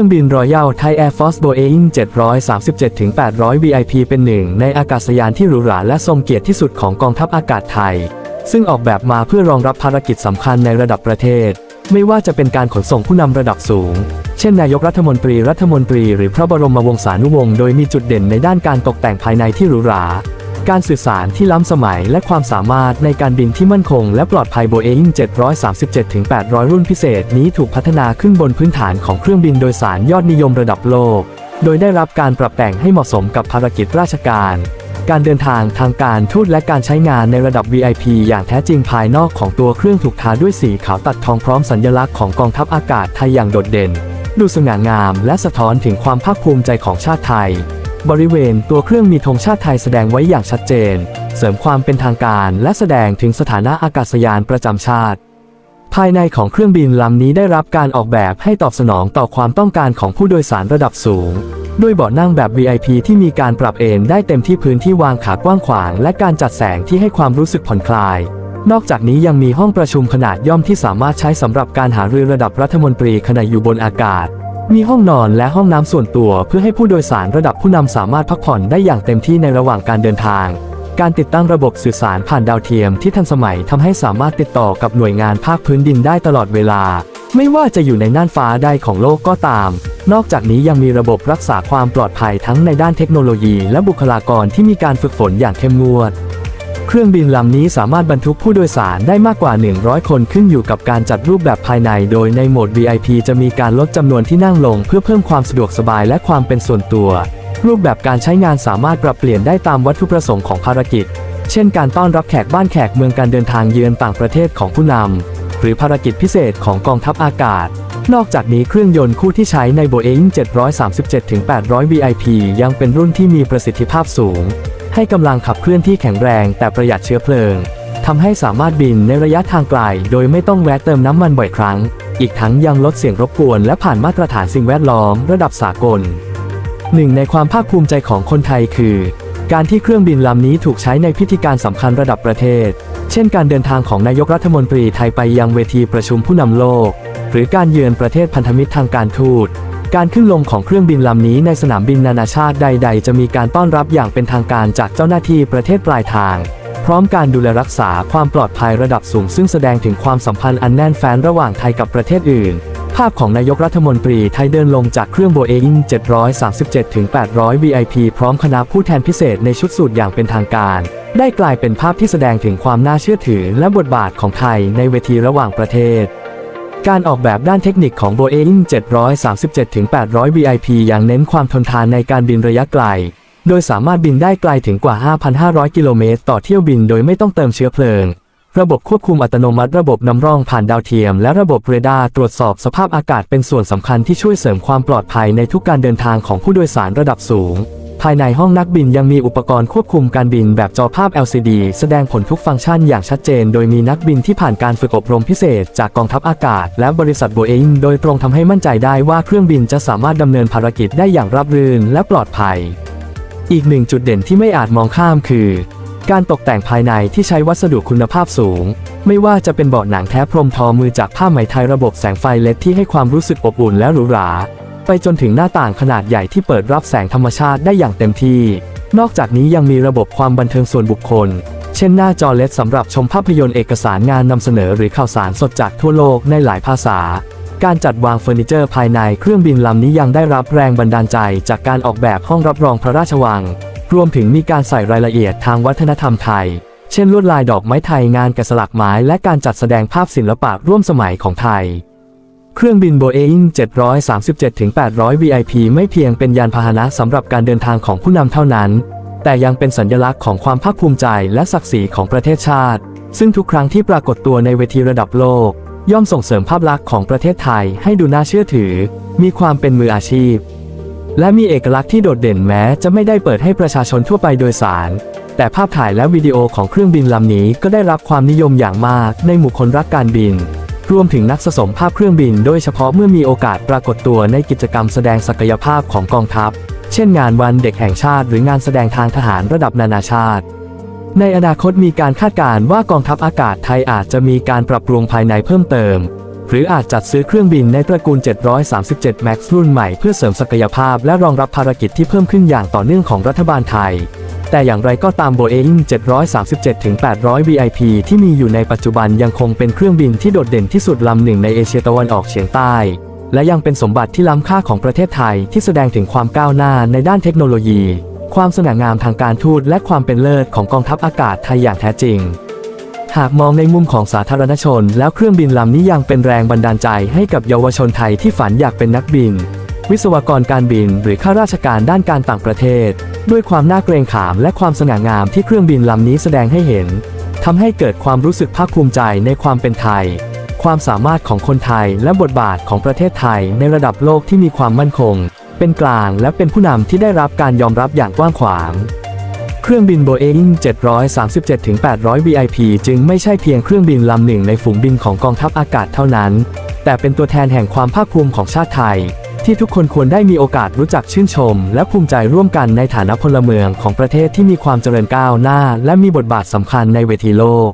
รื่องบิน Royal Thai Air Force Boeing 737-800 VIP เป็นหนึ่งในอากาศยานที่หรูหราและทรงเกียรติที่สุดของกองทัพอากาศไทย ซึ่งออกแบบมาเพื่อรองรับภารกิจสำคัญในระดับประเทศ ไม่ว่าจะเป็นการขนส่งผู้นำระดับสูง เช่นนายกรัฐมนตรีรัฐมนตรีหรือพระบรมวงศานุวงศ์โดยมีจุดเด่นในด้านการตกแต่งภายในที่หรูหรา การสื่อสารที่ล้ำสมัยและความสามารถในการบินที่มั่นคงและปลอดภัย Boeing 737-800 รุ่นพิเศษนี้ถูกพัฒนาขึ้นบนพื้นฐานของเครื่องบินโดยสารยอดนิยมระดับโลก โดยได้รับการปรับแต่งให้เหมาะสมกับภารกิจราชการ การเดินทางทางการทูตและการใช้งานในระดับ VIP อย่างแท้จริงภายนอกของตัวเครื่องถูกทาด้วยสีขาวตัดทองพร้อมสัญลักษณ์ของกองทัพอากาศไทยอย่างโดดเด่น ดูสง่างามและสะท้อนถึงความภาคภูมิใจของชาติไทย บริเวณตัวเครื่องมีธงชาติไทยแสดงไว้อย่างชัดเจน เสริมความเป็นทางการและแสดงถึงสถานะอากาศยานประจำชาติ ภายในของเครื่องบินลำนี้ได้รับการออกแบบให้ตอบสนองต่อความต้องการของผู้โดยสารระดับสูง ด้วยเบาะนั่งแบบ VIP ที่มีการปรับเอนได้เต็มที่พื้นที่วางขากว้างขวาง และการจัดแสงที่ให้ความรู้สึกผ่อนคลาย นอกจากนี้ยังมีห้องประชุมขนาดย่อมที่สามารถใช้สำหรับการหารือระดับรัฐมนตรีขณะอยู่บนอากาศ มีห้องนอนและห้องน้ำส่วนตัวเพื่อให้ผู้โดยสารระดับผู้นำสามารถพักผ่อนได้อย่างเต็มที่ในระหว่างการเดินทาง การติดตั้งระบบสื่อสารผ่านดาวเทียมที่ทันสมัยทำให้สามารถติดต่อกับหน่วยงานภาคพื้นดินได้ตลอดเวลา ไม่ว่าจะอยู่ในน่านฟ้าใดของโลกก็ตาม นอกจากนี้ยังมีระบบรักษาความปลอดภัยทั้งในด้านเทคโนโลยีและบุคลากรที่มีการฝึกฝนอย่างเข้มงวด เครื่องบินลำนี้สามารถบรรทุกผู้โดยสารได้มากกว่า 100 คนขึ้นอยู่กับการจัดรูปแบบภายใน โดยในโหมด VIP จะมีการลดจำนวนที่นั่งลงเพื่อเพิ่มความสะดวกสบายและความเป็นส่วนตัว รูปแบบการใช้งานสามารถปรับเปลี่ยนได้ตามวัตถุประสงค์ของภารกิจ เช่น การต้อนรับแขกบ้านแขกเมืองการเดินทางเยือนต่างประเทศของผู้นำหรือภารกิจพิเศษของกองทัพอากาศนอกจากนี้เครื่องยนต์คู่ที่ใช้ใน Boeing 737-800 VIP ยังเป็นรุ่นที่มีประสิทธิภาพสูง ให้กำลังขับเคลื่อนที่แข็งแรงแต่ประหยัดเชื้อเพลิงทำให้สามารถบินในระยะทางไกล โดยไม่ต้องแวะเติมน้ำมันบ่อยครั้ง อีกทั้งยังลดเสียงรบกวนและผ่านมาตรฐานสิ่งแวดล้อมระดับสากล หนึ่งในความภาคภูมิใจของคนไทยคือ การที่เครื่องบินลำนี้ถูกใช้ในพิธีการสำคัญระดับประเทศ เช่นการเดินทางของนายกรัฐมนตรีไทยไปยังเวทีประชุมผู้นำโลก หรือการเยือนประเทศพันธมิตรทางการทูต การขึ้นลงของเครื่องบินลำนี้ในสนามบินนานาชาติใด ๆ จะมีการต้อนรับอย่างเป็นทางการจากเจ้าหน้าที่ประเทศปลายทาง พร้อมการดูแลรักษาความปลอดภัยระดับสูง ซึ่งแสดงถึงความสัมพันธ์อันแน่นแฟ้นระหว่างไทยกับประเทศอื่น ภาพของนายกรัฐมนตรีไทยเดินลงจากเครื่อง Boeing 737-800 VIP พร้อมคณะผู้แทนพิเศษในชุดสูทอย่างเป็นทางการ ได้กลายเป็นภาพที่แสดงถึงความน่าเชื่อถือและบทบาทของไทยในเวทีระหว่างประเทศ การออกแบบด้านเทคนิคของ Boeing 737-800 VIP ยังเน้นความทนทานในการบินระยะไกล โดยสามารถบินได้ไกลถึงกว่า 5,500 กิโลเมตรต่อเที่ยวบินโดยไม่ต้องเติมเชื้อเพลิง ระบบควบคุมอัตโนมัติ ระบบนำร่องผ่านดาวเทียม และระบบเรดาร์ตรวจสอบสภาพอากาศเป็นส่วนสำคัญที่ช่วยเสริมความปลอดภัยในทุกการเดินทางของผู้โดยสารระดับสูง ภายในห้องนักบินยังมีอุปกรณ์ควบคุมการบินแบบจอภาพ LCD แสดงผลทุกฟังก์ชันอย่างชัดเจน โดยมีนักบินที่ผ่านการฝึกอบรมพิเศษ จากกองทัพอากาศ และบริษัท Boeing โดยตรงทำให้มั่นใจได้ว่าเครื่องบินจะสามารถดำเนินภารกิจได้อย่างราบรื่นและปลอดภัย อีกหนึ่งจุดเด่นที่ไม่อาจมองข้ามคือ การตกแต่งภายในที่ใช้วัสดุคุณภาพสูง ไม่ว่าจะเป็นเบาะหนังแท้พรมทอมือจากผ้าไหมไทยระบบแสงไฟเลดที่ให้ความรู้สึกอบอุ่นและหรูหรา ไปจนถึงหน้าต่างขนาดใหญ่ที่เปิดรับแสงธรรมชาติได้อย่างเต็มที่ นอกจากนี้ยังมีระบบความบันเทิงส่วนบุคคล เช่นหน้าจอเลดสำหรับชมภาพยนตร์เอกสารงานนำเสนอหรือข่าวสารสดจากทั่วโลกในหลายภาษา การจัดวางเฟอร์นิเจอร์ภายในเครื่องบินลำนี้ยังได้รับแรงบันดาลใจจากการออกแบบห้องรับรองพระราชวัง รวมถึงมีการใส่รายละเอียดทางวัฒนธรรมไทย เช่นลวดลายดอกไม้ไทยงานแกะสลักไม้และการจัดแสดงภาพศิลปะร่วมสมัยของไทย เครื่องบิน Boeing 737-800 VIP ไม่เพียงเป็นยานพาหนะสำหรับการเดินทางของผู้นำเท่านั้น แต่ยังเป็นสัญลักษณ์ของความภาคภูมิใจและศักดิ์ศรีของประเทศชาติ ซึ่งทุกครั้งที่ปรากฏตัวในเวทีระดับโลก ย่อมส่งเสริมภาพลักษณ์ของประเทศไทยให้ดูน่าเชื่อถือ มีความเป็นมืออาชีพ และมีเอกลักษณ์ที่โดดเด่นแม้จะไม่ได้เปิดให้ประชาชนทั่วไปโดยสาร แต่ภาพถ่ายและวิดีโอของเครื่องบินลำนี้ก็ได้รับความนิยมอย่างมากในหมู่คนรักการบิน รวมถึงนักสะสมภาพเครื่องบินโดยเฉพาะเมื่อมีโอกาสปรากฏตัวในกิจกรรมแสดงศักยภาพของกองทัพ เช่นงานวันเด็กแห่งชาติ หรืองานแสดงทางทหารระดับนานาชาติ ในอนาคตมีการคาดการณ์ว่ากองทัพอากาศไทยอาจจะมีการปรับปรุงภายในเพิ่มเติม หรืออาจจัดซื้อเครื่องบินในตระกูล 737 MAX รุ่นใหม่เพื่อเสริมศักยภาพและรองรับภารกิจที่เพิ่มขึ้นอย่างต่อเนื่องของรัฐบาลไทย แต่อย่างไรก็ตาม Boeing 737-800 VIP ที่มีอยู่ในปัจจุบันยังคงเป็นเครื่องบินที่โดดเด่นที่สุดลำหนึ่งในเอเชียตะวันออกเฉียงใต้ และยังเป็นสมบัติที่ล้ำค่าของประเทศไทยที่แสดงถึงความก้าวหน้าในด้านเทคโนโลยี ความสง่างามทางการทูตและความเป็นเลิศของกองทัพอากาศไทยอย่างแท้จริง หากมองในมุมของสาธารณชน แล้วเครื่องบินลำนี้ยังเป็นแรงบันดาลใจให้กับเยาวชนไทยที่ฝันอยากเป็นนักบิน วิศวกรการบิน หรือข้าราชการด้านการต่างประเทศ ด้วยความน่าเกรงขามและความสง่างามที่เครื่องบินลำนี้แสดงให้เห็นทำให้เกิดความรู้สึกภาคภูมิใจในความเป็นไทย ความสามารถของคนไทยและบทบาทของประเทศไทยในระดับโลกที่มีความมั่นคง เป็นกลางและเป็นผู้นำที่ได้รับการยอมรับอย่างกว้างขวาง เครื่องบิน Boeing 737-800 VIP จึงไม่ใช่เพียงเครื่องบินลำหนึ่งในฝูงบินของกองทัพอากาศเท่านั้น แต่เป็นตัวแทนแห่งความภาคภูมิของชาติไทย ที่ทุกคนควรได้มีโอกาสรู้จักชื่นชม และภูมิใจร่วมกันในฐานะพลเมืองของประเทศที่มีความเจริญก้าวหน้า และมีบทบาทสำคัญในเวทีโลก